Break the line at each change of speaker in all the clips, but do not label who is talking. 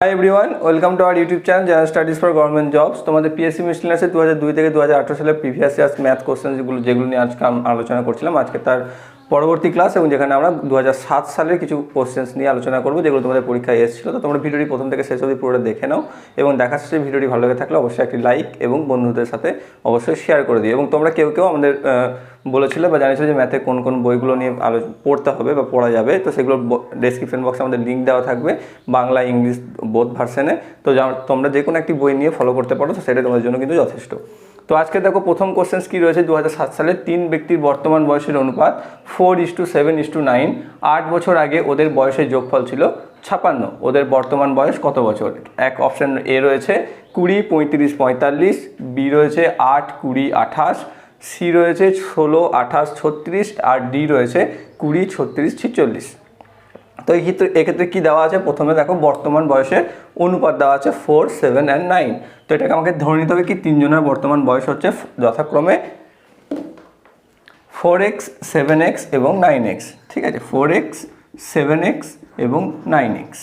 Hi everyone welcome to our YouTube channel general studies for government jobs তোমাদের PSC মিসলিনাসে দু হাজার দুই থেকে দু হাজার আঠারো সালে প্রিভিয়াস ইয়ার্স ম্যাথ কোশ্চেন যেগুলো যেগুলো নিয়ে আজকে আলোচনা করছিলাম। আজকে তার পরবর্তী ক্লাস এবং যেখানে আমরা দু হাজার সাত সালের কিছু কোশ্চেন্স নিয়ে আলোচনা করব, যেগুলো তোমাদের পরীক্ষায় এসেছিল। তো তোমরা ভিডিওটি প্রথম থেকে শেষ অবধি পুরোটা দেখে নাও এবং দেখার শেষে ভিডিওটি ভালো লেগে থাকলে অবশ্যই একটি লাইক এবং বন্ধুদের সাথে অবশ্যই শেয়ার করে দিও। এবং তোমরা কেউ কেউ আমাদের বলেছিলে বা জানিয়েছিলে যে ম্যাথে কোন কোন বইগুলো নিয়ে আলো, পড়তে হবে বা পড়া যাবে। তো সেগুলো ডেসক্রিপশন বক্সে আমাদের লিঙ্ক দেওয়া থাকবে বাংলা, ইংলিশ বোধ ভার্সনে তো তোমরা যে কোনো একটি বই নিয়ে ফলো করতে পারো, তো সেটা তোমাদের জন্য কিন্তু যথেষ্ট। তো আজকে দেখো প্রথম কোশ্চেন্স কী রয়েছে? দু সালে তিন ব্যক্তির বর্তমান বয়সের অনুপাত four is to seven is to nine আট বছর আগে ওদের বয়সের যোগফল ছিল ছাপান্ন। ওদের বর্তমান বয়স কত বছর? এক অপশন এ রয়েছে কুড়ি, পঁয়ত্রিশ, পঁয়তাল্লিশ। বি রয়েছে আট, কুড়ি, আঠাশ। সি রয়েছে ষোলো, আঠাশ, ছত্রিশ। আর ডি রয়েছে কুড়ি, ছত্রিশ, ছিচল্লিশ। তো এই ক্ষেত্রে এক্ষেত্রে কী দেওয়া আছে? প্রথমে দেখো বর্তমান বয়সের অনুপাত দেওয়া আছে ফোর সেভেন অ্যান্ড নাইন তো এটাকে আমাকে ধরে নিতে হবে কি তিনজনের বর্তমান বয়স হচ্ছে যথাক্রমে ফোর এক্স সেভেন এক্স এবং নাইন এক্স ঠিক আছে? ফোর এক্স সেভেন এক্স এবং নাইন এক্স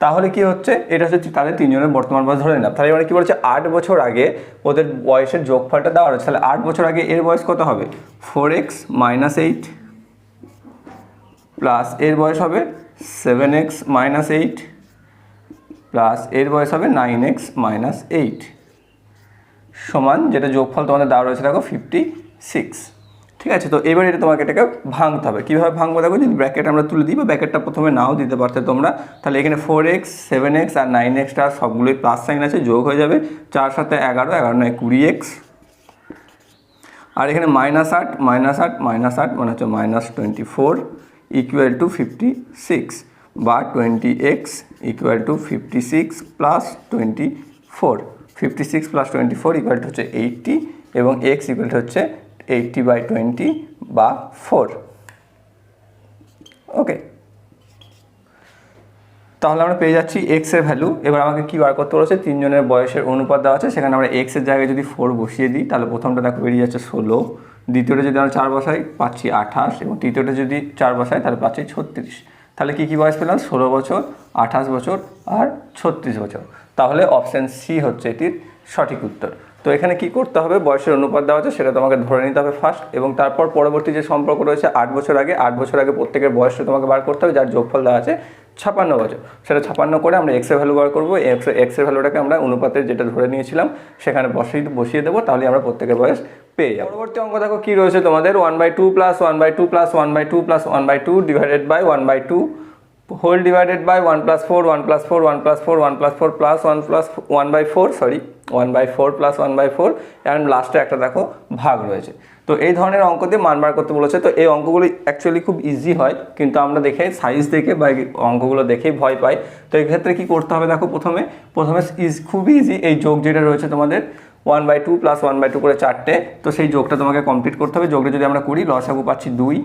তাহলে কি হচ্ছে? এটা হচ্ছে তাদের তিনজনের বর্তমান বয়স ধরে নিলাম। তাহলে এবারে কি বলছে? আট বছর আগে ওদের বয়সের যোগফলটা দেওয়া রয়েছে। তাহলে আট বছর আগে এর বয়স কত হবে? Four x minus eight plus এর বয়স হবে seven x minus eight plus এর বয়স হবে নাইন এক্স মাইনাস এইট। সমান যেটা যোগফল তোমাদের দেওয়া রয়েছে, দেখো ফিফটি সিক্স। ঠিক আছে, তো এবার এটা তোমাকে এটাকে ভাঙতে হবে। কীভাবে ভাঙবো দেখো, যদি ব্র্যাকেট আমরা তুলে দিই বা ব্র্যাকেটটা প্রথমে নাও দিতে পারতে তোমরা, তাহলে এখানে ফোর এক্স, সেভেন এক্স আর নাইন এক্সটা সবগুলোই প্লাস সাইন আছে, যোগ হয়ে যাবে চার সাথে এগারো এগারো নয়, কুড়ি এক্স। আর এখানে মাইনাস আট মাইনাস আট মাইনাস আট মানে হচ্ছে minus twenty four equal to fifty six বা twenty x equal to fifty six plus twenty four fifty six plus twenty four equal to হচ্ছে এইটটি এবং এক্স ইকুয়াল টু হচ্ছে এইটটি বাই টোয়েন্টি বা four okay তাহলে আমরা পেয়ে যাচ্ছি এক্সের ভ্যালু এবার আমাকে কী বার করতে বলেছে? তিনজনের বয়সের অনুপাত দেওয়া আছে। সেখানে আমরা এক্সের জায়গায় যদি ফোর বসিয়ে দিই, তাহলে প্রথমটা দেখো বেরিয়ে যাচ্ছে ষোলো। দ্বিতীয়টা যদি আমরা চার বসাই, পাচ্ছি আঠাশ। এবং তৃতীয়টা যদি চার বসাই, তাহলে পাচ্ছি ছত্রিশ। তাহলে কী কী বয়স পেলাম? ষোলো বছর, আঠাশ বছর আর ছত্রিশ বছর। তাহলে অপশান সি হচ্ছে এটির সঠিক উত্তর। তো এখানে কি করতে হবে? বয়সের অনুপাত দেওয়া আছে, সেটা তোমাকে ধরে নিতে হবে ফার্স্ট এবং তারপর পরবর্তী যে সম্পর্ক রয়েছে আট বছর আগে, আট বছর আগে প্রত্যেকের বয়সটা তোমাকে বার করতে হবে, যার যোগফল দেওয়া আছে ছাপান্ন বছর। সেটা ছাপান্ন করে আমরা এক্সের ভ্যালু বার করব। এক্স এক্সের ভ্যালুটাকে আমরা অনুপাতের যেটা ধরে নিয়েছিলাম, সেখানে বসিয়ে বসিয়ে দেবো, তাহলে আমরা প্রত্যেকের বয়স পেয়ে যাব। পরবর্তী অঙ্ক দেখো কী রয়েছে তোমাদের? One by two plus one by two plus one by two plus one by two divided by one by two whole divided by one plus four one plus four one plus four one plus four plus one plus one by four sorry one by four plus one by four and লাস্টে একটা দেখো ভাগ রয়েছে। তো এই ধরনের অঙ্ক দিয়ে মান বার করতে বলেছে। তো এই অঙ্কগুলি অ্যাকচুয়ালি খুব ইজি হয়, কিন্তু আমরা দেখে সাইজ দেখে বা অঙ্কগুলো দেখেই ভয় পাই। তো এই ক্ষেত্রে কী করতে হবে দেখো প্রথমে? প্রথমে ইজ খুবই ইজি এই যোগ যেটা রয়েছে তোমাদের one by two plus one by two করে চারটে, তো সেই যোগটা তোমাকে কমপ্লিট করতে হবে। যোগটা যদি আমরা করি লসাগু পাচ্ছি দুই।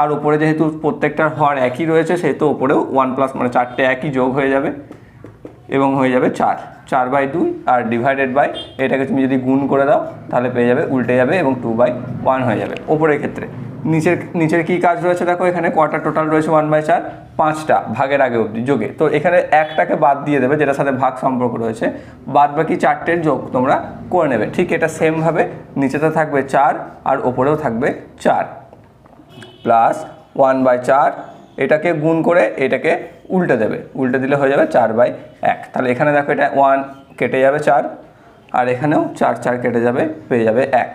আর ওপরে যেহেতু প্রত্যেকটার হর একই রয়েছে, সেহেতু ওপরেও ওয়ান প্লাস মানে চারটে একই যোগ হয়ে যাবে এবং হয়ে যাবে চার। চার বাই দুই আর ডিভাইডেড বাই এটাকে তুমি যদি গুণ করে দাও, তাহলে পেয়ে যাবে, উল্টে যাবে এবং টু বাই ওয়ান হয়ে যাবে। ওপরের ক্ষেত্রে। নিচের নিচের কী কাজ রয়েছে দেখো, এখানে কটা টোটাল রয়েছে ওয়ান বাই চার, পাঁচটা ভাগের আগে অবধি, যোগে। তো এখানে একটাকে বাদ দিয়ে দেবে, যেটার সাথে ভাগ সম্পর্ক রয়েছে। বাদ বাকি চারটের যোগ তোমরা করে নেবে। ঠিক এটা সেমভাবে নিচেতে থাকবে চার আর ওপরেও থাকবে চার। প্লাস ওয়ান বাই চার, এটাকে গুণ করে এটাকে উল্টে দেবে। উল্টে দিলে হয়ে যাবে চার বাই এক। তাহলে এখানে দেখো এটা ওয়ান কেটে যাবে চার, আর এখানেও চার চার কেটে যাবে, পেয়ে যাবে এক।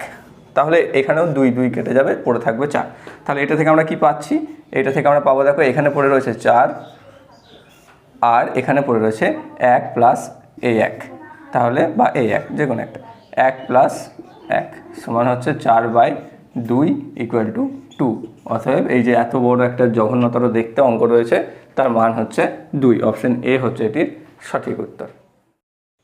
তাহলে এখানেও দুই দুই কেটে যাবে, পড়ে থাকবে চার। তাহলে এটা থেকে আমরা কি পাচ্ছি? এটা থেকে আমরা পাবো দেখো, এখানে পড়ে রয়েছে চার, আর এখানে পড়ে রয়েছে এক প্লাস এই এক। তাহলে বা এই এক, যে কোনো একটা। এক প্লাস এক সমান হচ্ছে চার বাই দুই ইকুয়াল টু টু অতএব এই যে এত বড় একটা জঘন্যতর দেখতে অঙ্ক রয়েছে, তার মান হচ্ছে দুই। অপশন এ হচ্ছে এটির সঠিক উত্তর।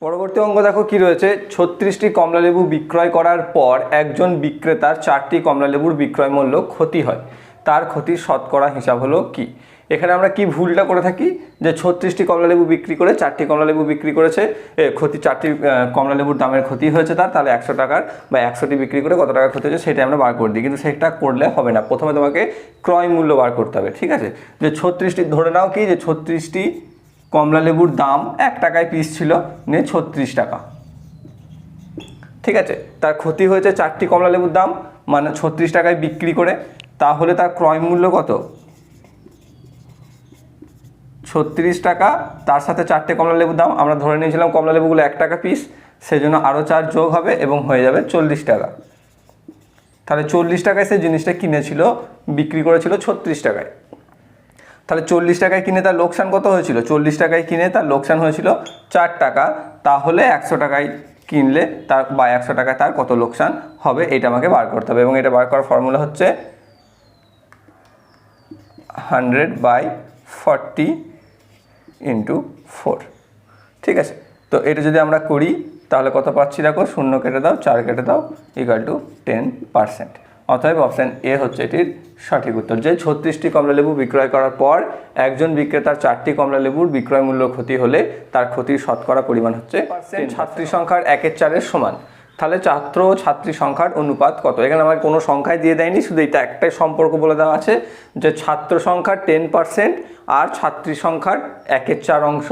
পরবর্তী অঙ্গ দেখো কি রয়েছে? ছত্রিশটি কমলালেবু বিক্রয় করার পর একজন বিক্রেতার চারটি কমলালেবুর বিক্রয় মূল্য ক্ষতি হয়। তার ক্ষতির শতকরা হিসাব হলো কি? এখানে আমরা কি ভুলটা করে থাকি? যে ছত্রিশটি কমলালেবু বিক্রি করে চারটি কমলালেবু বিক্রি করেছে এ, ক্ষতি চারটি কমলালেবুর দামের ক্ষতি হয়েছে তার তাহলে একশো টাকার বা একশোটি বিক্রি করে কত টাকা ক্ষতি হয়েছে সেটা আমরা বার করে দিই। কিন্তু সেটা করলে হবে না। প্রথমে তোমাকে ক্রয় মূল্য বার করতে হবে ঠিক আছে? যে ছত্রিশটি ধরে নাও কি? যে ছত্রিশটি কমলা লেবুর দাম এক টাকায় পিস ছিল, নিয়ে ছত্রিশ টাকা। ঠিক আছে, তার ক্ষতি হয়েছে চারটি কমলা লেবুর দাম মানে ছত্রিশ টাকায় বিক্রি করে, তাহলে তার ক্রয় মূল্য কত? ছত্রিশ টাকা, তার সাথে চারটে কমলা লেবুর দাম, আমরা ধরে নিয়েছিলাম কমলা লেবুগুলো এক টাকা পিস সেজন্য আরও চার যোগ হবে এবং হয়ে যাবে চল্লিশ টাকা। তাহলে চল্লিশ টাকায় সে জিনিসটা কিনেছিল, বিক্রি করেছিল ছত্রিশ টাকায়। তাহলে চল্লিশ টাকায় কিনে তার লোকসান কত হয়েছিল? চল্লিশ টাকায় কিনে তার লোকসান হয়েছিল চার টাকা। তাহলে একশো টাকায় কিনলে তার বা একশো টাকায় তার কত লোকসান হবে এটা আমাকে বার করতে হবে। এবং এটা বার করার ফর্মুলা হচ্ছে hundred by forty into four ঠিক আছে? তো এটা যদি আমরা করি, তাহলে কত পাচ্ছি দেখো? শূন্য কেটে দাও, চার কেটে দাও ইকাল টু টেন পার্সেন্ট অতএব অপশান এ হচ্ছে এটির সঠিক উত্তর। যে ছত্রিশটি কমলালেবু বিক্রয় করার পর একজন বিক্রেতার চারটি কমলালেবুর বিক্রয় মূল্য ক্ষতি হলে তার ক্ষতির শতকরা পরিমাণ হচ্ছে ছাত্রী সংখ্যার একের চারের সমান। তাহলে ছাত্র ও ছাত্রী সংখ্যার অনুপাত কত? এখানে আমার কোনো সংখ্যায় দিয়ে দেয়নি শুধু এটা একটাই সম্পর্ক বলে দেওয়া আছে যে ছাত্র সংখ্যার টেন পার্সেন্ট আর ছাত্রী সংখ্যার একের চার অংশ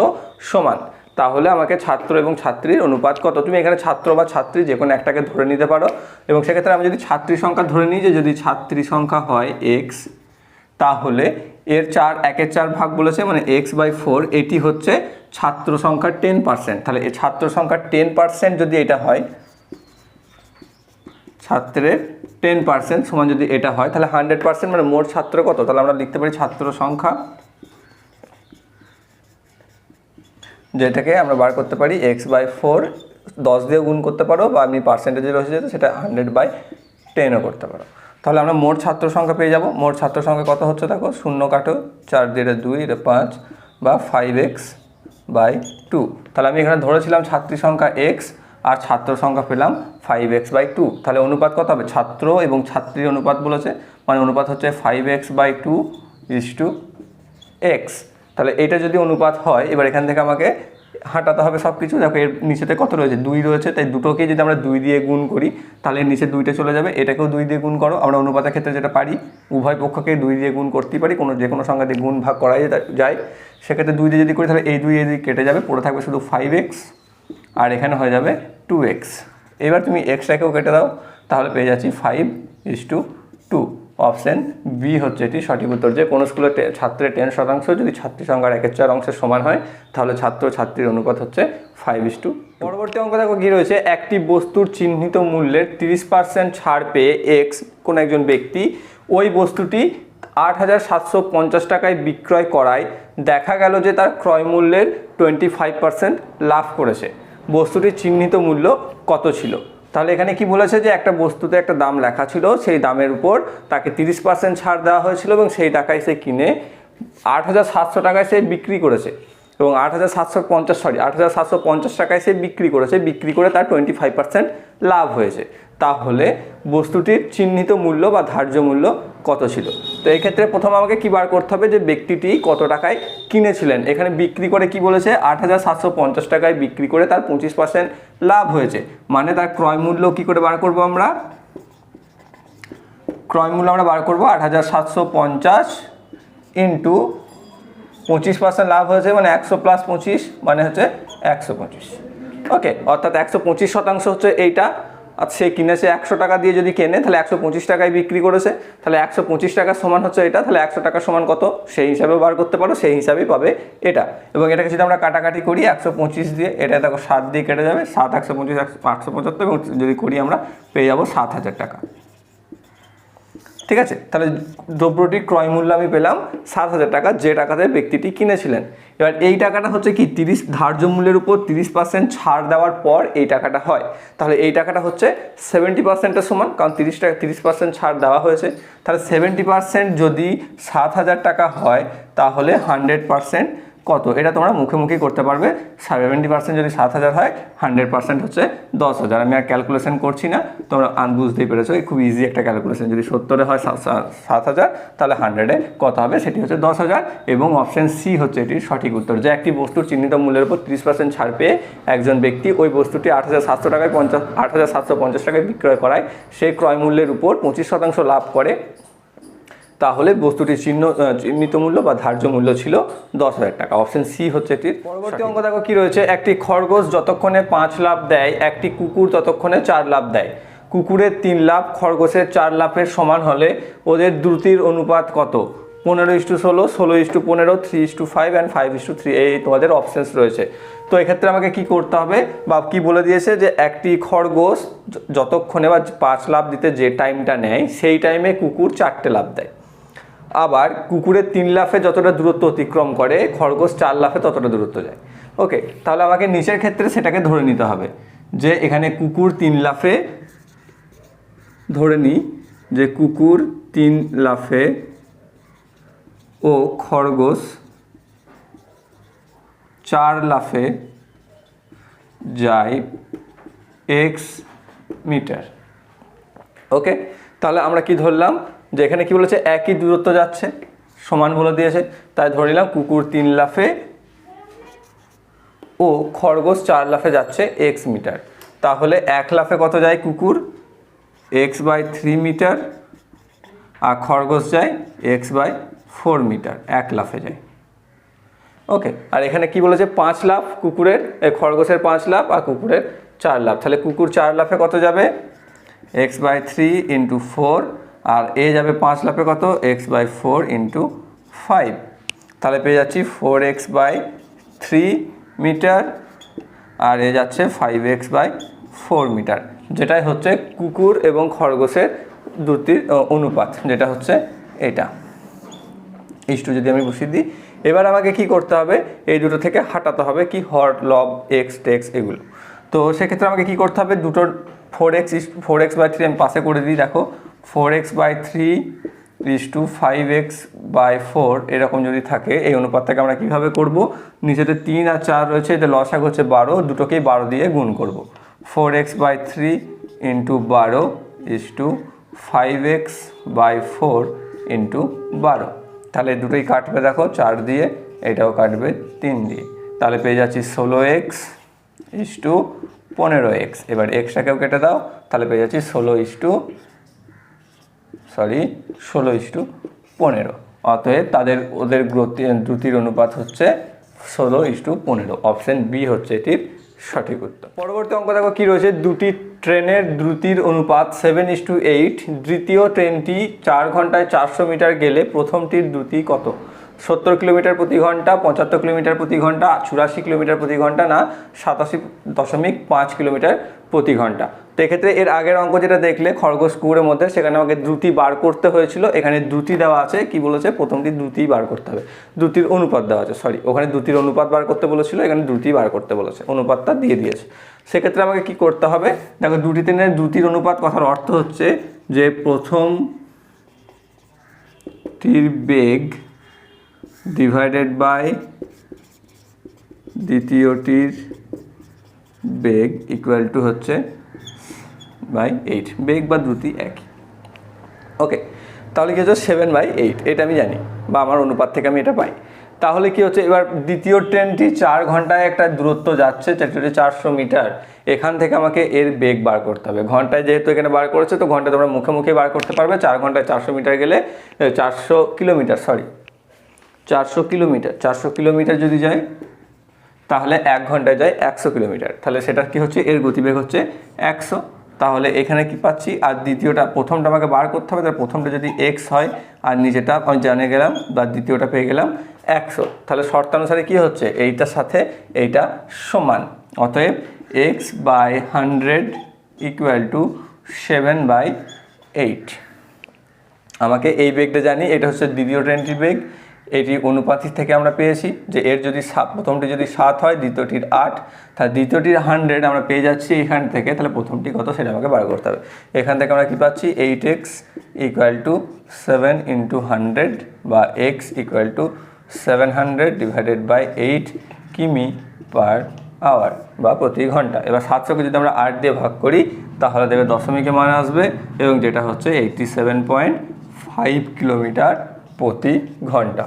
সমান। তাহলে আমাকে ছাত্র এবং ছাত্রীর অনুপাত কত? তুমি এখানে ছাত্র বা ছাত্রী যে কোনো একটাকে ধরে নিতে পারো। এবং সেক্ষেত্রে আমি যদি ছাত্রী সংখ্যা ধরে নিই যে যদি ছাত্রী সংখ্যা হয় এক্স তাহলে এর চার, একের চার ভাগ বলেছে মানে এক্স বাই ফোর এটি হচ্ছে ছাত্র সংখ্যার টেন পার্সেন্ট তাহলে এই ছাত্র সংখ্যার টেন পার্সেন্ট যদি এটা হয়, ছাত্রের টেন পার্সেন্ট সমান যদি এটা হয়, তাহলে হান্ড্রেড পার্সেন্ট মানে মোট ছাত্র কত? তাহলে আমরা লিখতে পারি ছাত্র সংখ্যা যেটাকে আমরা বার করতে পারি এক্স বাই ফোর দশ দিয়ে গুণ করতে পারো বা আপনি পার্সেন্টেজে রয়েছে যেটা সেটা হান্ড্রেড বাই টেনও করতে পারো। তাহলে আমরা মোট ছাত্র সংখ্যা পেয়ে যাব। মোট ছাত্র সংখ্যা কত হচ্ছে দেখো? শূন্য কাটো, চার দিয়ে দুই, এটা পাঁচ, বা ফাইভ এক্স বাই টু তাহলে আমি এখানে ধরেছিলাম ছাত্রী সংখ্যা এক্স আর ছাত্র সংখ্যা পেলাম ফাইভ এক্স বাই টু তাহলে অনুপাত কত হবে? ছাত্র এবং ছাত্রীর অনুপাত বলেছে। মানে অনুপাত হচ্ছে five X by two is two X তাহলে এটা যদি অনুপাত হয়, এবার এখান থেকে আমাকে হাঁটাতে হবে সব কিছু দেখো এর নিচেতে কত রয়েছে? দুই রয়েছে, তাই দুটোকেই যদি আমরা দুই দিয়ে গুণ করি, তাহলে এর নিচে দুইটা চলে যাবে। এটাকেও দুই দিয়ে গুণ করো। আমরা অনুপাতের ক্ষেত্রে যেটা পারি, উভয় পক্ষকে দুই দিয়ে গুণ করতেই পারি। কোনো যে কোনো সংখ্যা দিয়ে গুণ ভাগ যেটা- যায় সেক্ষেত্রে দুই দিয়ে যদি করি, তাহলে এই দুই এই কেটে যাবে। পড়ে থাকবে শুধু ফাইভ এক্স আর এখানে হয়ে যাবে টু এক্স এবার তুমি এক্সটাকেও কেটে দাও, তাহলে পেয়ে যাচ্ছি five is to two option B হচ্ছে এটি সঠিক উত্তর যে কোনো স্কুলে ছাত্রের টেন শতাংশ যদি ছাত্রী সংখ্যার একের চার অংশের সমান হয়, তাহলে ছাত্র ছাত্রীর অনুপাত হচ্ছে ফাইভ ইস টু পরবর্তী অঙ্ক দেখো কি রয়েছে? একটি বস্তুর চিহ্নিত মূল্যের তিরিশ পার্সেন্ট ছাড় পেয়ে এক্স কোনো একজন ব্যক্তি ওই বস্তুটি আট হাজার সাতশো পঞ্চাশ টাকায় বিক্রয় করায় দেখা গেল যে তার ক্রয় মূল্যের টোয়েন্টি ফাইভ পার্সেন্ট লাভ করেছে। বস্তুটির চিহ্নিত মূল্য কত ছিল? তাহলে এখানে কি বলেছে যে একটা বস্তুতে একটা দাম লেখা ছিল, সেই দামের উপর তাকে তিরিশ পার্সেন্ট ছাড় দেওয়া হয়েছিল এবং সেই টাকায় সে কিনে আট হাজার সাতশো টাকায় সে বিক্রি করেছে। এবং আট হাজার সাতশো পঞ্চাশ সরি আট হাজার সাতশো পঞ্চাশ টাকায় সে বিক্রি করেছে। বিক্রি করে তার টোয়েন্টি ফাইভ পার্সেন্ট লাভ হয়েছে। তাহলে বস্তুটির চিহ্নিত মূল্য বা ধার্য মূল্য কত ছিল? তো এই ক্ষেত্রে প্রথম আমাকে কী বার করতে হবে যে ব্যক্তিটি কত টাকায় কিনেছিলেন। এখানে বিক্রি করে কি বলেছে? আট হাজার সাতশো পঞ্চাশ টাকায় বিক্রি করে তার পঁচিশ পার্সেন্ট লাভ হয়েছে। মানে তার ক্রয় মূল্য কি করে বার করব আমরা? ক্রয় মূল্য আমরা বার করব আট হাজার সাতশো পঞ্চাশ ইন্টু পঁচিশ পার্সেন্ট লাভ হয়েছে মানে একশো প্লাস পঁচিশ মানে হচ্ছে একশো পঁচিশ। ওকে অর্থাৎ একশো পঁচিশ শতাংশ হচ্ছে এইটা। আর সে কিনেছে একশো টাকা দিয়ে যদি কেনে, তাহলে একশো পঁচিশ টাকায় বিক্রি করেছে। তাহলে একশো পঁচিশ টাকা সমান হচ্ছে এটা, তাহলে একশো টাকা সমান কত? সেই হিসাবে বার করতে পারো, সেই হিসাবেই পাবে এটা। এবং এটাকে যদি আমরা কাটাকাটি করি, একশো পঁচিশ দিয়ে, এটা দেখো সাত দিয়ে কেটে যাবে, সাত একশো পঁচিশ, একশো, আটশো পঁচাত্তর, এবং যদি করি আমরা, পেয়ে যাব সাত হাজার টাকা। ঠিক আছে? তাহলে দ্রব্যটির ক্রয় মূল্য আমি পেলাম সাত হাজার টাকা, যে টাকাতে ব্যক্তিটি কিনেছিলেন। এবার এই টাকাটা হচ্ছে কি, তিরিশ ধার্য মূল্যের উপর তিরিশ পার্সেন্ট ছাড় দেওয়ার পর এই টাকাটা হয়। তাহলে এই টাকাটা হচ্ছে সেভেন্টি পার্সেন্টের সমান, কারণ তিরিশ টাকা, তিরিশ পার্সেন্ট ছাড় দেওয়া হয়েছে। তাহলে সেভেন্টি পার্সেন্ট যদি সাত হাজার টাকা হয়, তাহলে হান্ড্রেড পার্সেন্ট কত? এটা তোমরা মুখে মুখে করতে পারবে। সেভেন্টি পার্সেন্ট যদি সাত হাজার হয় হান্ড্রেড পার্সেন্ট হচ্ছে দশ হাজার। আমি আর ক্যালকুলেশন করছি না। তোমরা আন, বুঝতেই পেরেছ। খুব ইজি একটা ক্যালকুলেশন যদি সত্তরে হয় সাত হাজার, তাহলে হান্ড্রেডে কত হবে? সেটি হচ্ছে দশ হাজার। এবং অপশান সি হচ্ছে এটির সঠিক উত্তর। যে একটি বস্তুর চিহ্নিত মূল্যের উপর তিরিশ পার্সেন্ট ছাড় পেয়ে একজন ব্যক্তি ওই বস্তুটি আট হাজার সাতশো টাকায় পঞ্চাশ, আট হাজার সাতশো পঞ্চাশ টাকায় বিক্রয় করায়। সেই ক্রয় মূল্যের উপর পঁচিশ শতাংশ লাভ করে। তাহলে বস্তুটির চিহ্ন চিহ্নিত মূল্য বা ধার্য মূল্য ছিল দশ হাজার টাকা। অপশন সি হচ্ছে এটির পরবর্তী অঙ্ক দেখো কি রয়েছে? একটি খরগোশ যতক্ষণে পাঁচ লাভ দেয় একটি কুকুর ততক্ষণে চার লাভ দেয়। কুকুরের তিন লাভ খরগোশের চার লাভের সমান হলে ওদের দ্রুতির অনুপাত কত? পনেরো ইস্টু ষোলো ষোলো ইস্টু পনেরো three is to five and five is to three. এই তোমাদের অপশানস রয়েছে। তো এক্ষেত্রে আমাকে কি করতে হবে বা কি বলে দিয়েছে যে একটি খরগোশ যতক্ষণে বা পাঁচ লাভ দিতে যে টাইমটা নেয় সেই টাইমে কুকুর চারটে লাভ দেয়। আবার কুকুরের তিন লাফে যতটা দূরত্ব অতিক্রম করে, খরগোশ চার লাফে ততটা দূরত্ব যায়। ওকে তাহলে আমাকে নিচের ক্ষেত্রে সেটাকে ধরে নিতে হবে যে এখানে কুকুর তিন লাফে ধরে নিই যে কুকুর তিন লাফে ও খরগোশ চার লাফে যায় এক্স মিটার ওকে তাহলে আমরা কি ধরলাম? যে এখানে কি বলেছে? একই দূরত্ব যাচ্ছে, সমান বলে দিয়েছে। তাই ধরে নিলাম কুকুর তিন লাফে ও খরগোশ চার লাফে যাচ্ছে এক্স মিটার তাহলে এক লাফে কত যায় কুকুর? এক্স বাই থ্রি মিটার আর খরগোশ যায় এক্স বাই ফোর মিটার এক লাফে যায়। ওকে আর এখানে কি বলেছে? পাঁচ লাফ কুকুরের খরগোশের পাঁচ লাফ আর কুকুরের চার লাফ। তাহলে কুকুর চার লাফে কত যাবে? X by three into four আর এ যাবে পাঁচ লাফে কত? X by four into five তাহলে পেয়ে যাচ্ছি four x by three meter আর এ যাচ্ছে five x by four meter যেটাই হচ্ছে কুকুর এবং খরগোশের দুটির অনুপাত, যেটা হচ্ছে এটা। ইস্টু যদি আমি বসিয়ে দিই, এবার আমাকে কি করতে হবে? এই দুটো থেকে হাঁটাতে হবে কি? হট, লব এক্স টেক্স, এগুলো। তো সেক্ষেত্রে আমাকে কি করতে হবে? দুটোর four x four x by three আমি পাশে করে দিই, দেখো। Four x by three is to five x by four এরকম যদি থাকে, এই অনুপাতটাকে আমরা কীভাবে করব? নিচেতে তিন আর চার রয়েছে এটা লসাগ হচ্ছে বারো, দুটোকেই বারো দিয়ে গুণ করব। Four x by three into বারো is to five x by four into বারো। তাহলে দুটোই কাটবে দেখো, চার দিয়ে, এটাও কাটবে তিন দিয়ে। তাহলে পেয়ে যাচ্ছি ষোলো এক্স ইস টু পনেরো এক্স। এবার এক্সটাকেও কেটে দাও, তাহলে পেয়ে যাচ্ছি ষোলো ইস টু সরি, ষোলো ইস টু পনেরো। অতএব তাদের, ওদের গ্রতি দ্রুতির অনুপাত হচ্ছে ষোলো ইস টু পনেরো। অপশন বি হচ্ছে এটির সঠিক উত্তর। পরবর্তী অঙ্ক দেখো কী রয়েছে? দুটি ট্রেনের দ্রুতির অনুপাত সেভেন ইস টু এইট। দ্বিতীয় ট্রেনটি চার ঘন্টায় চারশো মিটার গেলে প্রথমটির দ্রুতি কত? সত্তর কিলোমিটার প্রতি ঘণ্টা, পঁচাত্তর কিলোমিটার প্রতি ঘণ্টা, চুরাশি কিলোমিটার প্রতি ঘণ্টা না, সাতাশি দশমিক পাঁচ কিলোমিটার প্রতি ঘণ্টা। তো এক্ষেত্রে এর আগের অঙ্ক যেটা দেখলে, খরগোশ কুকুরের মধ্যে, সেখানে আমাকে দ্রুতি বার করতে হয়েছিল। এখানে দ্রুতি দেওয়া আছে, কি বলেছে? প্রথমটি দ্রুতি বার করতে হবে। দ্রুতির অনুপাত দেওয়া আছে সরি ওখানে দ্রুতির অনুপাত বার করতে বলেছিল, এখানে দ্রুতি বার করতে বলেছে, অনুপাতটা দিয়ে দিয়েছে। সেক্ষেত্রে আমাকে কি করতে হবে? দেখো, দুটি তিনের দ্রুতির অনুপাত কথার অর্থ হচ্ছে যে প্রথম টির বেগ ডিভাইডেড বাই দ্বিতীয়টির বেগ ইকুয়াল টু হচ্ছে বাই এইট বেগ বা দ্রুতি একই ওকে তাহলে কি হচ্ছে সেভেন বাই এইট এটা আমি জানি, বা আমার অনুপাত থেকে আমি এটা পাই। তাহলে কি হচ্ছে, এবার দ্বিতীয় ট্রেনটি চার ঘন্টায় একটা দূরত্ব যাচ্ছে যেটা চারশো মিটার, এখান থেকে আমাকে এর বেগ বার করতে হবে। ঘন্টায় যেহেতু এখানে বার করেছে, তো ঘন্টায় তোমরা মুখে মুখে বার করতে পারবে, চার ঘন্টায় চারশো মিটার গেলে চারশো কিলোমিটার সরি চারশো কিলোমিটার চারশো কিলোমিটার যদি যায়, তাহলে এক ঘন্টায় যায় একশো কিলোমিটার। তাহলে সেটা কি হচ্ছে, এর গতিবেগ হচ্ছে একশো। তাহলে এখানে কি পাচ্ছি? আর দ্বিতীয়টা, প্রথমটা আমাকে বার করতে হবে তার প্রথমটা যদি এক্স হয়, আর নিচেটা আমি জানে গেলাম, বা দ্বিতীয়টা পেয়ে গেলাম একশো। তাহলে শর্তানুসারে কি হচ্ছে? এইটার সাথে এইটা সমান। অতএব x by hundred equal to seven by eight আমাকে এই বেগটা জানি, এটা হচ্ছে দ্বিতীয় ট্রেনটির বেগ। এটি অনুপাতিক থেকে আমরা পেয়েছি, যে এর যদি সাত, প্রথমটি যদি সাত হয়, দ্বিতীয়টির আট, তাহলে দ্বিতীয়টির হান্ড্রেড আমরা পেয়ে যাচ্ছি এখান থেকে, তাহলে প্রথমটি কত? সেটা আমাকে বার করতে হবে। এখান থেকে আমরা কী পাচ্ছি? Eight x equal to seven into hundred বা x equal to seven hundred divided by eight কিমি পার আওয়ার বা প্রতি ঘণ্টা। এবার সাতশোকে যদি আমরা আট দিয়ে ভাগ করি, তাহলে দেবে দশমিকে মান আসবে এবং যেটা হচ্ছে eighty seven point five kilometer প্রতি ঘণ্টা।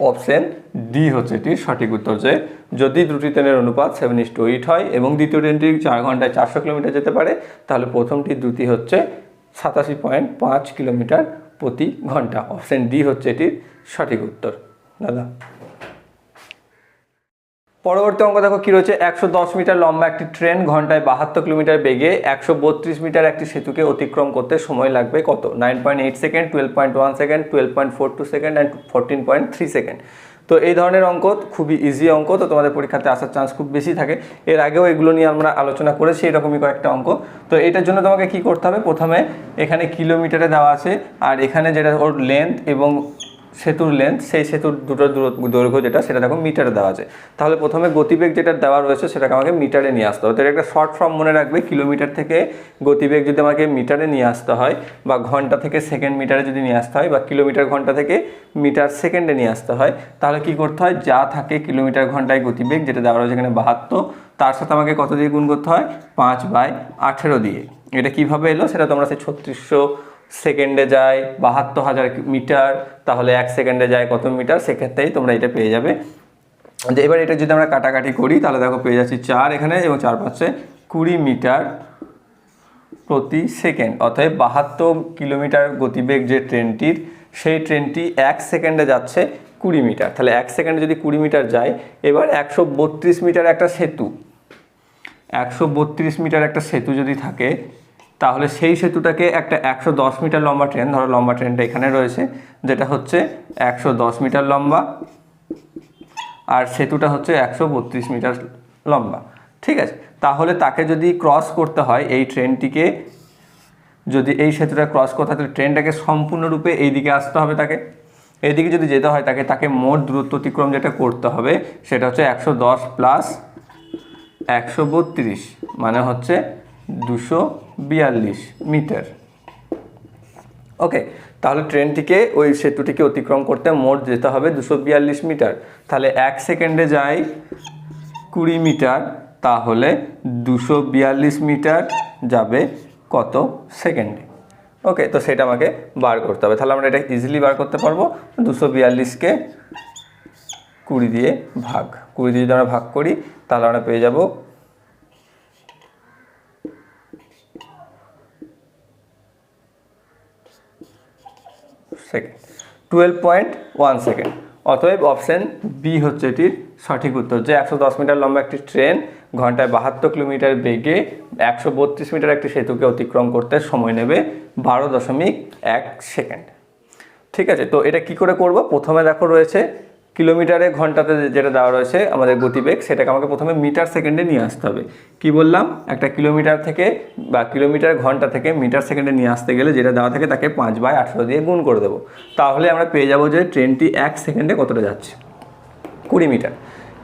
অপশন ডি হচ্ছে এটির সঠিক উত্তর যে যদি দুটি ট্রেনের অনুপাত সেভেন ইস টু এইট হয় এবং দ্বিতীয় ট্রেনটি চার ঘন্টায় চারশো কিলোমিটার যেতে পারে, তাহলে প্রথমটি দ্রুতি হচ্ছে সাতাশি পয়েন্ট পাঁচ কিলোমিটার প্রতি ঘণ্টা। অপশন ডি হচ্ছে এটির সঠিক উত্তর। দাদা। পরবর্তী অঙ্ক দেখো কী রয়েছে? একশো দশ মিটার লম্বা একটি ট্রেন ঘন্টায় বাহাত্তর কিলোমিটার বেগে একশো বত্রিশ মিটার একটি সেতুকে অতিক্রম করতে সময় লাগবে কত? Nine second twelve second twelve second and fourteen second তো এই ধরনের অঙ্ক খুবই ইজি অঙ্ক, তো তোমাদের পরীক্ষাতে আসার চান্স খুব বেশি থাকে। এর আগেও এগুলো নিয়ে আমরা আলোচনা করেছি, এরকমই কয়েকটা অঙ্ক। তো এটার জন্য তোমাকে কি করতে হবে? প্রথমে এখানে কিলোমিটারে দেওয়া আছে, আর এখানে যেটা ওর লেন্থ এবং সেতুর লেন্থ সেই সেতুর দুটো দূরত্ব দৈর্ঘ্য যেটা, সেটা দেখো মিটারে দেওয়া আছে। তাহলে প্রথমে গতিবেগ যেটা দেওয়া রয়েছে, সেটাকে আমাকে মিটারে নিয়ে আসতে হবে। তো একটা শর্ট ফর্ম মনে রাখবে কিলোমিটার থেকে গতিবেগ যদি আমাকে মিটারে নিয়ে আসতে হয়, বা ঘণ্টা থেকে সেকেন্ড মিটারে যদি নিয়ে আসতে হয়, বা কিলোমিটার ঘণ্টা থেকে মিটার সেকেন্ডে নিয়ে আসতে হয়, তাহলে কি করতে হয়? যা থাকে কিলোমিটার ঘন্টায় গতিবেগ, যেটা দেওয়া রয়েছে এখানে বাহাত্তর, তার সাথে আমাকে কত দিয়ে গুণ করতে হয়? পাঁচ বাই আঠেরো দিয়ে। এটা কীভাবে এলো? সেটা তোমরা সেই ছত্রিশশো সেকেন্ডে যায় বাহাত্তর হাজার মিটার, তাহলে এক সেকেন্ডে যায় কত মিটার? সেক্ষেত্রেই তোমরা এটা পেয়ে যাবে। যে এবার এটা যদি আমরা কাটাকাটি করি, তাহলে দেখো পেয়ে যাচ্ছি চার এখানে এবং চার পাঁচে কুড়ি মিটার প্রতি সেকেন্ড। অতএব বাহাত্তর কিলোমিটার গতিবেগ যে ট্রেনটির, সেই ট্রেনটি এক সেকেন্ডে যাচ্ছে কুড়ি মিটার। তাহলে এক সেকেন্ডে যদি কুড়ি মিটার যায়, এবার একশো বত্রিশ মিটার একটা সেতু। একশো বত্রিশ মিটার একটা সেতু যদি থাকে তাহলে সেই সেতুটাকে একটা একশো দশ মিটার লম্বা ট্রেন ধরো লম্বা ট্রেনটা এখানে রয়েছে যেটা হচ্ছে একশো দশ মিটার লম্বা আর সেতুটা হচ্ছে একশো বত্রিশ মিটার লম্বা। ঠিক আছে? তাহলে তাকে যদি ক্রস করতে হয় এই ট্রেনটিকে যদি এই সেতুটা ক্রস করতে হয় তাহলে ট্রেনটাকে সম্পূর্ণরূপে এই দিকে আসতে হবে তাকে। এইদিকে যদি যেতে হয় তাকে তাকে মোট দূরত্ব অতিক্রম যেটা করতে হবে সেটা হচ্ছে একশো দশ প্লাস একশো বত্রিশ মানে হচ্ছে দুশো বিয়াল্লিশ মিটার। ওকে তাহলে ট্রেনটিকে, ওই সেতুটিকে অতিক্রম করতে মোট যেতে হবে দুশো বিয়াল্লিশ মিটার। তাহলে এক সেকেন্ডে যায় কুড়ি মিটার, তাহলে দুশো বিয়াল্লিশ মিটার যাবে কত সেকেন্ডে। ওকে তো সেটা আমাকে বার করতে হবে। তাহলে আমরা এটা ইজিলি বার করতে পারব। দুশো বিয়াল্লিশকে কুড়ি দিয়ে ভাগ। কুড়ি দিয়ে যদি আমরা ভাগ করি, তাহলে আমরা পেয়ে যাব second twelve point one second অতএব অপশন বি হচ্ছে এটির সঠিক উত্তর। যে একশো দশ মিটার লম্বা একটি ট্রেন ঘন্টায় বাহাত্তর কিলোমিটার বেগে একশো বত্রিশ মিটার একটি সেতুকে অতিক্রম করতে সময় নেবে বারো দশমিক এক সেকেন্ড। ঠিক আছে, তো এটা কি করে করব? প্রথমে দেখো রয়েছে কিলোমিটারে ঘন্টাতে যেটা দেওয়া রয়েছে আমাদের গতিবেগ, সেটাকে আমাকে প্রথমে মিটার সেকেন্ডে নিয়ে আসতে হবে। কি বললাম? একটা কিলোমিটার থেকে বা কিলোমিটার ঘণ্টা থেকে মিটার সেকেন্ডে নিয়ে আসতে গেলে যেটা দেওয়া থাকে তাকে পাঁচ বাই আঠেরো দিয়ে গুণ করে দেবো। তাহলে আমরা পেয়ে যাব যে ট্রেনটি এক সেকেন্ডে কতটা যাচ্ছে? কুড়ি মিটার।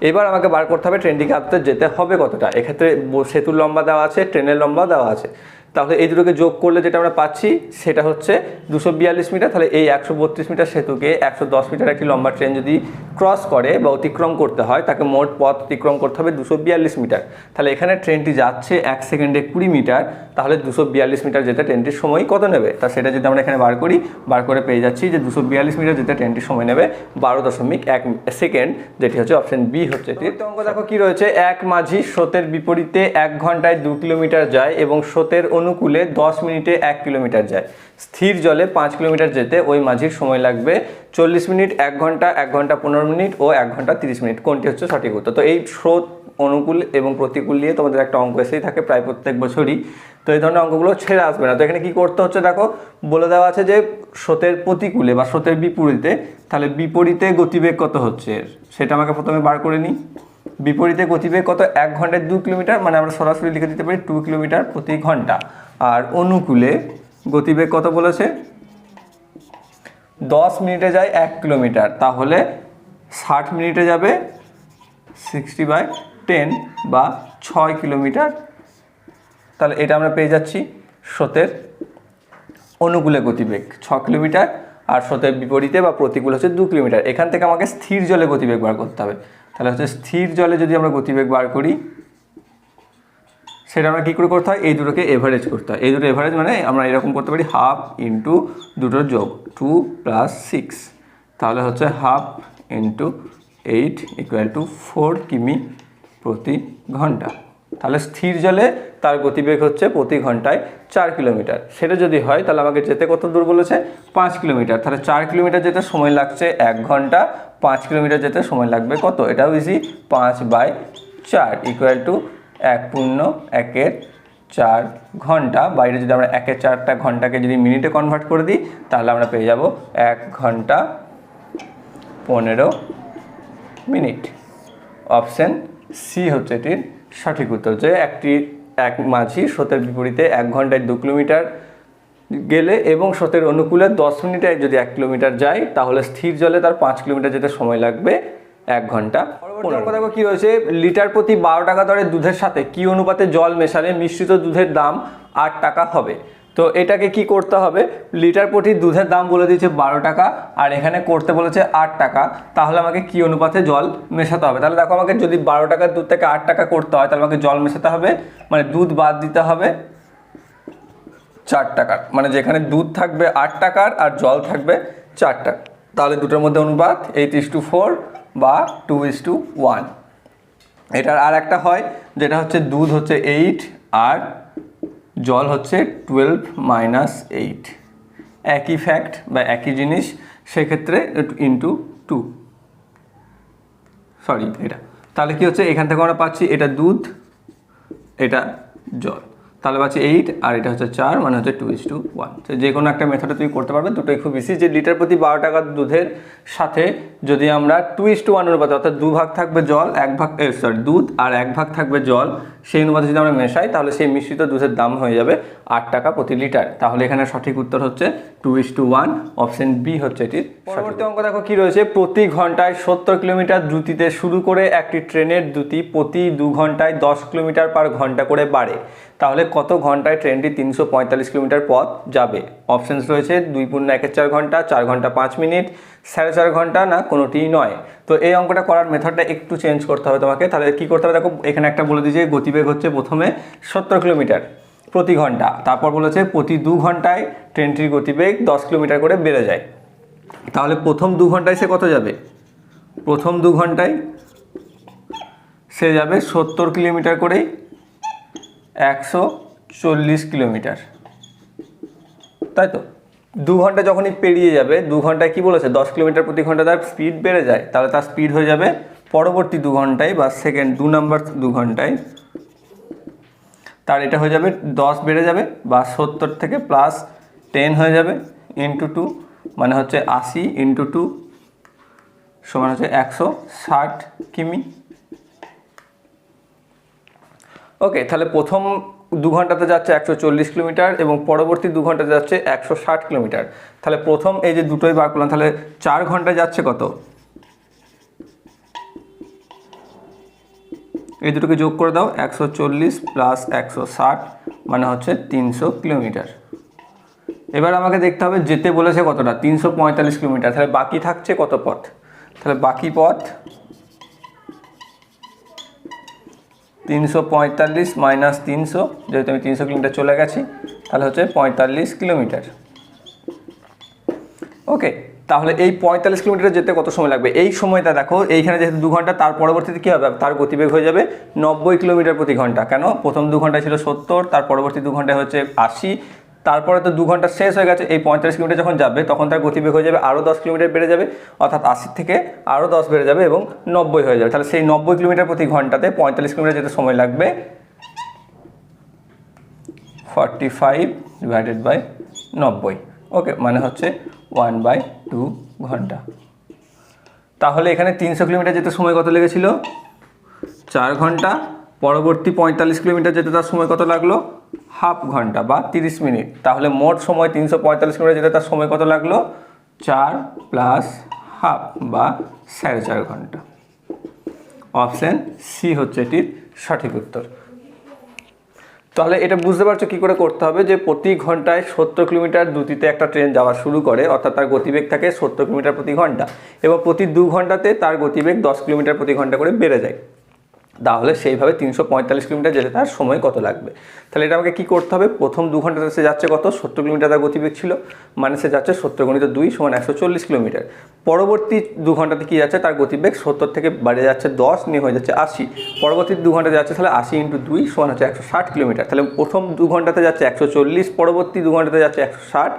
এবার আমাকে বার করতে হবে, ট্রেনটিকে আনতে যেতে হবে কতটা? এক্ষেত্রে সেতুর লম্বা দেওয়া আছে, ট্রেনের লম্বা দেওয়া আছে। তাহলে এই দুটোকে যোগ করলে যেটা আমরা পাচ্ছি সেটা হচ্ছে দুশো বিয়াল্লিশ মিটার তাহলে এই একশো বত্রিশ মিটার সেতুকে একশো দশ মিটার একটি লম্বা ট্রেন যদি ক্রস করে বা অতিক্রম করতে হয় তাকে মোট পথ অতিক্রম করতে হবে দুশো বিয়াল্লিশ মিটার। তাহলে এখানে ট্রেনটি যাচ্ছে এক সেকেন্ডে কুড়ি মিটার তাহলে দুশো বিয়াল্লিশ মিটার যেতে ট্রেনটির সময় কত নেবে? তা সেটা যদি আমরা এখানে বার করি বার করে পেয়ে যাচ্ছি যে দুশো বিয়াল্লিশ মিটার যেতে ট্রেনটির সময় নেবে বারো দশমিক এক সেকেন্ড যেটি হচ্ছে অপশন বি হচ্ছে অঙ্ক দেখো কি রয়েছে এক মাঝি স্রোতের বিপরীতে এক ঘন্টায় দু কিলোমিটার যায় এবং স্রোতের অনুকূলে দশ মিনিটে এক কিলোমিটার যায়। স্থির জলে পাঁচ কিলোমিটার যেতে ওই মাঝির সময় লাগবে চল্লিশ মিনিট, এক ঘণ্টা এক ঘণ্টা পনেরো মিনিট ও এক ঘণ্টা তিরিশ মিনিট। কোনটি হচ্ছে সঠিক উত্তর? তো এই স্রোত অনুকূল এবং প্রতিকূল নিয়ে তোমাদের একটা অঙ্ক এসেই থাকে প্রায় প্রত্যেক বছরই। তো এই ধরনের অঙ্কগুলো ছেড়ে আসবে না। তো এখানে কি করতে হচ্ছে দেখো, বলে দেওয়া আছে যে স্রোতের প্রতিকূলে বা স্রোতের বিপরীতে তাহলে বিপরীতে গতিবেগ কত হচ্ছে? সেটা আমাকে প্রথমে বার করে নিই। বিপরীতে গতিবেগ কত? এক ঘন্টায় দু কিলোমিটার মানে আমরা সরাসরি লিখে দিতে পারি টু কিলোমিটার প্রতি ঘণ্টা। আর অনুকূলে গতিবেগ কত বলেছে? দশ মিনিটে যায় এক কিলোমিটার, তাহলে ষাট মিনিটে যাবে সিক্সটি বাই টেন বা ছয় কিলোমিটার। তাহলে এটা আমরা পেয়ে যাচ্ছি স্রোতের অনুকূলে গতিবেগ, ছ কিলোমিটার। আর স্রোতের বিপরীতে বা প্রতিকূল হচ্ছে দু কিলোমিটার। এখান থেকে আমাকে স্থির জলে গতিবেগ বার করতে হবে। তাহলে হচ্ছে স্থির জলে যদি আমরা গতিবেগ বার করি, সেটা আমরা কী করে করতে হয়? এই দুটোকে এভারেজ করতে হয়। এই দুটো এভারেজ মানে আমরা এরকম করতে পারি হাফ ইন্টু দুটোর যোগ টু প্লাস সিক্স তাহলে হচ্ছে half into eight equal to four কিমি প্রতি ঘণ্টা। তাহলে স্থির জলে তার গতিবেগ হচ্ছে প্রতি ঘন্টায় চার কিলোমিটার। সেটা যদি হয়, তাহলে আমাকে যেতে কত দূর বলেছে? পাঁচ কিলোমিটার। তাহলে চার কিলোমিটার যেতে সময় লাগছে এক ঘণ্টা, পাঁচ কিলোমিটার যেতে সময় লাগবে কত? এটাও ইজি পাঁচ বাই চার ইকুয়াল টু এক পূর্ণ একের চার ঘণ্টা। বাইরে যদি আমরা একের চারটা ঘন্টাকে যদি মিনিটে কনভার্ট করে দিই, তাহলে আমরা পেয়ে যাব এক ঘণ্টা পনেরো মিনিট। অপশন সি হচ্ছে এটির সঠিক উত্তর। যে একটি এক মাঝি স্রোতের বিপরীতে এক ঘন্টায় দু কিলোমিটার গেলে এবং স্রোতের অনুকূলে দশ মিনিটে যদি এক কিলোমিটার যায় তাহলে স্থির জলে তার পাঁচ কিলোমিটার যেতে সময় লাগবে এক ঘণ্টা দেখো কি রয়েছে লিটার প্রতি বারো টাকা দরে দুধের সাথে কি অনুপাতে জল মেশালে মিশ্রিত দুধের দাম আট টাকা হবে? তো এটাকে কি করতে হবে? লিটার প্রতি দুধের দাম বলে দিয়েছে বারো টাকা, আর এখানে করতে বলেছে আট টাকা। তাহলে আমাকে কি অনুপাতে জল মেশাতে হবে? তাহলে দেখো আমাকে যদি বারো টাকার দুধ থেকে আট টাকা করতে হয়, তাহলে আমাকে জল মেশাতে হবে। মানে দুধ বাদ দিতে হবে চার টাকার। মানে যেখানে দুধ থাকবে আট টাকার আর জল থাকবে চার টাকা তাহলে দুটোর মধ্যে অনুপাত এইট ইস টু ফোর বা টু ইস টু ওয়ান এটার আর একটা হয়, যেটা হচ্ছে দুধ হচ্ছে এইট আর জল হচ্ছে টুয়েলভ মাইনাস এইট একই ফ্যাক্ট বা একই জিনিস, সেক্ষেত্রে ইন্টু টু সরি এটা। তাহলে কি হচ্ছে? এখান থেকে আমরা পাচ্ছি এটা দুধ, এটা জল। তাহলে পাচ্ছি এইট আর এটা হচ্ছে চার মানে হচ্ছে টু ইস টু ওয়ান তো যে কোনো একটা মেথডে তুমি করতে পারবে, দুটোই খুব বেশি যে লিটার প্রতি বারো টাকার দুধের সাথে যদি আমরা টু ইস টু ওয়ান অনুপাতে, অর্থাৎ দু ভাগ থাকবে জল, এক ভাগ সরি দুধ, আর এক ভাগ থাকবে জল, সেই অনুপাতে যদি আমরা মেশাই, তাহলে সেই মিশ্রিত দুধের দাম হয়ে যাবে আট টাকা প্রতি লিটার তাহলে এখানে সঠিক উত্তর হচ্ছে two is to one option B হচ্ছে এটির পরবর্তী অঙ্ক দেখো কি রয়েছে? প্রতি ঘন্টায় সত্তর কিলোমিটার দ্রুতিতে শুরু করে একটি ট্রেনের দ্রুতি প্রতি দু ঘন্টায় দশ কিলোমিটার পার ঘণ্টা করে বাড়ে। তাহলে কত ঘন্টায় ট্রেনটি তিনশো পঁয়তাল্লিশ কিলোমিটার পথ যাবে? অপশনস রয়েছে দুই পূর্ণ একের চার ঘণ্টা চার ঘণ্টা পাঁচ মিনিট, সাড়ে চার ঘণ্টা না কোনোটিই নয়। তো এই অঙ্কটা করার মেথডটা একটু চেঞ্জ করতে হবে তোমাকে। তাহলে কী করতে হবে? দেখো, এখানে একটা বলে দিয়েছে, গতিবেগ হচ্ছে প্রথমে সত্তর কিলোমিটার প্রতি ঘণ্টা। তারপর বলেছে প্রতি দু ঘন্টায় ট্রেনটির গতিবেগ দশ কিলোমিটার করে বেড়ে যায়। তাহলে প্রথম দু ঘন্টায় সে কত যাবে? প্রথম দু ঘন্টায় সে যাবে সত্তর কিলোমিটার করেই একশো চল্লিশ কিলোমিটার। তাই তো? দু ঘণ্টা যখনই পেরিয়ে যাবে, দু ঘন্টায় কি বলেছে? দশ কিলোমিটার প্রতি ঘণ্টা তার স্পিড বেড়ে যায়, তাহলে তার স্পিড হয়ে যাবে পরবর্তী দু ঘন্টায় বা সেকেন্ড দু নম্বর দু ঘন্টায়। তার এটা হয়ে যাবে দশ বেড়ে যাবে বা সত্তর থেকে প্লাস টেন হয়ে যাবে ইন্টু টু মানে হচ্ছে আশি ইন্টু টু সমান হচ্ছে একশো ষাট কিমি। ওকে তাহলে প্রথম দু ঘন্টাতে যাচ্ছে একশো চল্লিশ কিলোমিটার এবং পরবর্তী দু ঘন্টাতে যাচ্ছে একশো ষাট কিলোমিটার। তাহলে প্রথম এই যে দুটোই বার করলাম, তাহলে চার ঘন্টায় যাচ্ছে কত? এই দুটোকে যোগ করে দাও, একশো চল্লিশ প্লাস একশো ষাট মানে হচ্ছে তিনশো কিলোমিটার। এবার আমাকে দেখতে হবে যেতে বলেছে কতটা, তিনশো পঁয়তাল্লিশ কিলোমিটার। তাহলে বাকি থাকছে কত পথ? তাহলে বাকি পথ তিনশো পঁয়তাল্লিশ মাইনাস তিনশো, যেহেতু আমি তিনশো কিলোমিটার চলে গেছি, তাহলে হচ্ছে পঁয়তাল্লিশ কিলোমিটার। ওকে, তাহলে এই পঁয়তাল্লিশ কিলোমিটার যেতে কত সময় লাগবে? এই সময়টা দেখো, এইখানে যেহেতু দু ঘণ্টা, তার পরবর্তীতে কী হবে? তার গতিবেগ হয়ে যাবে নব্বই কিলোমিটার প্রতি ঘণ্টা। কেন? প্রথম দু ঘণ্টা ছিল সত্তর, তার পরবর্তী দু ঘন্টায় হচ্ছে আশি তারপরে তো দু ঘণ্টা শেষ হয়ে গেছে, এই পঁয়তাল্লিশ কিলোমিটার যখন যাবে, তখন তার গতিবেগ হয়ে যাবে আরও দশ কিলোমিটার বেড়ে যাবে, অর্থাৎ আশি থেকে আরও দশ বেড়ে যাবে এবং নব্বই হয়ে যাবে। তাহলে সেই নব্বই কিলোমিটার প্রতি ঘন্টাতে পঁয়তাল্লিশ কিলোমিটার যেতে সময় লাগবে ফর্টি ফাইভ ডিভাইডেড বাই নব্বই। ওকে মানে হচ্ছে ওয়ান বাই টু ঘণ্টা। তাহলে এখানে তিনশো কিলোমিটার যেতে সময় কত লেগেছিল? চার ঘণ্টা। পরবর্তী পঁয়তাল্লিশ কিলোমিটার যেতে তার সময় কত লাগল? হাফ ঘণ্টা বা তিরিশ মিনিট। তাহলে মোট সময় তিনশো পঁয়তাল্লিশ কিলোমিটার যেতে তার সময় কত লাগল? চার প্লাস হাফ বা সাড়ে চার ঘণ্টা। অপশান সি হচ্ছে এটির সঠিক উত্তর। তাহলে এটা বুঝতে পারছ কী করে করতে হবে যে প্রতি ঘন্টায় সত্তর কিলোমিটার দ্রুতিতে একটা ট্রেন যাওয়া শুরু করে, অর্থাৎ তার গতিবেগ থাকে সত্তর কিলোমিটার প্রতি ঘণ্টা এবং প্রতি দু ঘন্টাতে তার গতিবেগ দশ কিলোমিটার প্রতি ঘণ্টা করে বেড়ে যায়। তাহলে সেইভাবে তিনশো পঁয়তাল্লিশ কিলোমিটার যেতে তার সময় কত লাগবে? তাহলে এটা আমাকে কী করতে হবে? প্রথম দু ঘন্টাতে সে যাচ্ছে কত? সত্তর কিলোমিটার তার গতিবেগ ছিল। মানে সে যাচ্ছে সত্তর গণিত দুই সমান একশো চল্লিশ কিলোমিটার। পরবর্তী দু ঘন্টাতে কী যাচ্ছে? তার গতিবেগ সত্তর থেকে বাড়ে যাচ্ছে দশ, নিয়ে হয়ে যাচ্ছে আশি। পরবর্তী দু ঘন্টাতে যাচ্ছে তাহলে আশি ইন্টু দুই সমান হচ্ছে একশো ষাট কিলোমিটার। তাহলে প্রথম দু ঘন্টাতে যাচ্ছে একশো চল্লিশ, পরবর্তী দু ঘন্টাতে যাচ্ছে একশো ষাট,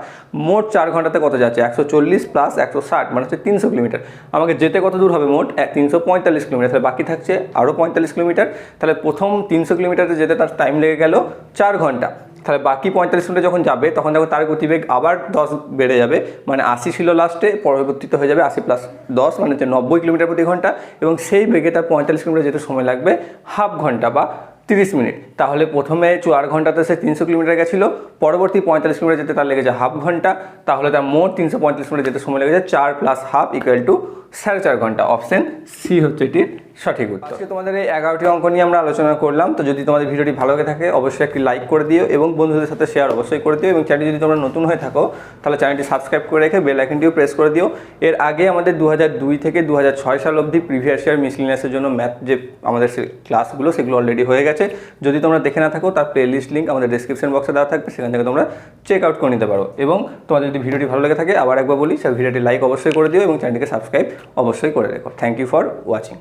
মোট চার ঘন্টাতে কত যাচ্ছে? একশো চল্লিশ প্লাস একশো ষাট মানে হচ্ছে তিনশো কিলোমিটার। আমাকে যেতে কত দূর হবে মোট? তিনশো পঁয়তাল্লিশ কিলোমিটার। তাহলে বাকি থাকছে আরও পঁয়তাল্লিশ কিলোমিটার, তাহলে প্রথম তিনশো কিলোমিটারে যেতে তার টাইম লেগে গেল চার ঘণ্টা। তাহলে বাকি পঁয়তাল্লিশ মিনিটে যখন যাবে, তখন দেখো তার গতিবেগ আবার দশ বেড়ে যাবে মানে আশি ছিল লাস্টে পরবর্তীতে হয়ে যাবে আশি প্লাস দশ মানে হচ্ছে নব্বই কিলোমিটার প্রতি ঘণ্টা, এবং সেই বেগে তার পঁয়তাল্লিশ কিলোমিটার যেতে সময় লাগবে হাফ ঘণ্টা বা তিরিশ মিনিট। তাহলে প্রথমে চার ঘন্টাতে সে তিনশো কিলোমিটার গেছিল, পরবর্তী পঁয়তাল্লিশ কিলোমিটার যেতে তার লেগেছে হাফ ঘণ্টা, তাহলে তার মোট তিনশো পঁয়তাল্লিশ মিনিট যেতে সময় লেগেছে চার প্লাস হাফ ইকুয়াল টু সাড়ে চার ঘণ্টা। অপশন সি হচ্ছে এটির সঠিক উত্তর। আজকে তোমাদের এই এগারোটি অঙ্ক নিয়ে আমরা আলোচনা করলাম। তো যদি তোমাদের ভিডিওটি ভালো লাগে থাকে, অবশ্যই একটি লাইক করে দিও এবং বন্ধুদের সাথে শেয়ার অবশ্যই করে দিও এবং চ্যানেলটি যদি তোমরা নতুন হয়ে থাকো, তাহলে চ্যানেলটি সাবস্ক্রাইব করে রেখে বেল আইকনটিও প্রেস করে দিও। এর আগে আমাদের দু থেকে দু সাল অবধি প্রিভিয়াস ইয়ার মিসলিনিয়াসের জন্য ম্যাথ যে আমাদের ক্লাসগুলো সেগুলো অলরেডি হয়ে গেছে। যদি তোমরা দেখে না থাকো, তার প্লেলিস্ট লিঙ্ক আমাদের ডিসক্রিপশন বক্সে দেওয়া থাকবে, সেখান থেকে তোমরা চেক আউট করে নিতে পারো। এবং তোমাদের যদি ভিডিওটি ভালো লেগে থাকে, আবার একবার বলি, সেই ভিডিওটি লাইক অবশ্যই করে দিও এবং চ্যানেলটিকে সাবস্ক্রাইব অবশ্যই করে রেখো। Thank you for watching